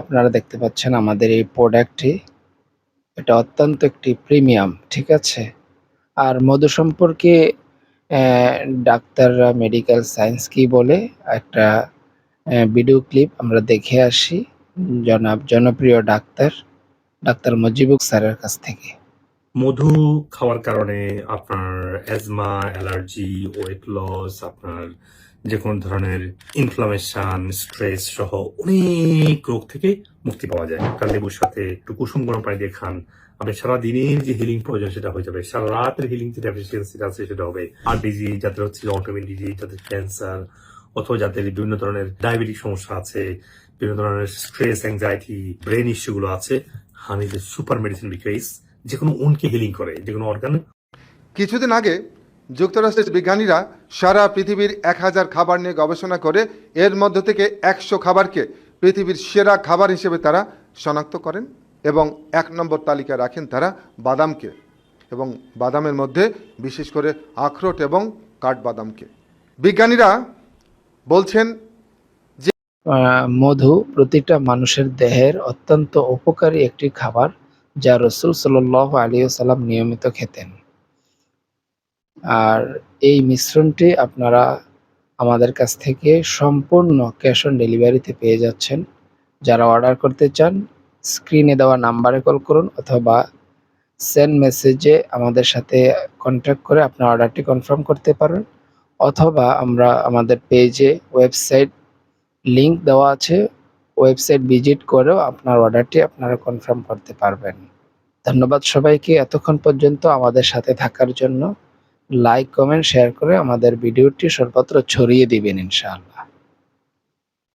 আপনারা দেখতে পাচ্ছেন আমাদের এই প্রোডাক্টটি। এটা অত্যন্ত একটি প্রিমিয়াম, ঠিক আছে? আর মধু সম্পর্কে ডাক্তাররা মেডিকেল সায়েন্স কি বলে, একটা ভিডিও ক্লিপ আমরা দেখে আসি, জনাব, জনপ্রিয় ডাক্তার ডাক্তার মজিবুক স্যারের কাছ থেকে। মধু খাওয়ার কারণে আপনার অ্যাজমা অ্যালার্জি ওয়েট লস আপনার যে কোনো ধরনের ইনফ্লামেশন স্ট্রেস সহ অনেক রোগ থেকে মুক্তি পাওয়া যায়। কাল লেবুর সাথে একটু কুসুম গরম পানি দিয়ে খান। আপনি সারা দিনের যে হিলিং প্রয়োজন সেটা হয়ে যাবে। সারা রাতের হিলিং যে ডেফিসিয়েন্সি আছে সেটা হবে আর ডিজিজ যাদের হচ্ছে অটোমিন ডিজিজ যাদের ক্যান্সার অথবা যাদের বিভিন্ন ধরনের ডায়াবেটিক সমস্যা আছে, বিভিন্ন ধরনের স্ট্রেস অ্যাংজাইটি ব্রেন ইস্যুগুলো আছে হানি যে সুপার মেডিসিন বিকজ যে কোনো উনকে হিলিং করে যে কোনো অর্গান কিছুদিন আগে যুক্তরাষ্ট্রের বিজ্ঞানীরা সারা পৃথিবীর এক হাজার খাবার নিয়ে গবেষণা করে এর মধ্য থেকে একশো খাবারকে পৃথিবীর সেরা খাবার হিসেবে তারা শনাক্ত করেন এবং এক নম্বর তালিকায় রাখেন তারা বাদামকে এবং বাদামের মধ্যে বিশেষ করে আখরোট এবং কাঠবাদামকে। বিজ্ঞানীরা বলছেন যে মধু প্রতিটা মানুষের দেহের অত্যন্ত উপকারী একটি খাবার যা রসুল সাল্লাহ আলী সাল্লাম নিয়মিত খেতেন। আর এই মিশ্রণটি আপনারা আমাদের কাছ থেকে সম্পূর্ণ ক্যাশ অন ডেলিভারিতে পেয়ে যাচ্ছেন। যারা অর্ডার করতে চান, স্ক্রিনে দেওয়া নাম্বারে কল করুন অথবা সেন্ড মেসেজে আমাদের সাথে কন্ট্যাক্ট করে আপনার অর্ডারটি কনফার্ম করতে পারেন। অথবা আমরা আমাদের পেজে ওয়েবসাইট লিংক দেওয়া আছে, ওয়েবসাইট ভিজিট করেও আপনার অর্ডারটি আপনারা কনফার্ম করতে পারবেন। ধন্যবাদ সবাইকে এতক্ষণ পর্যন্ত আমাদের সাথে থাকার জন্য। লাইক কমেন্ট শেয়ার করে আমাদের ভিডিওটি সর্বত্র ছড়িয়ে দিবেন ইনশাআল্লাহ।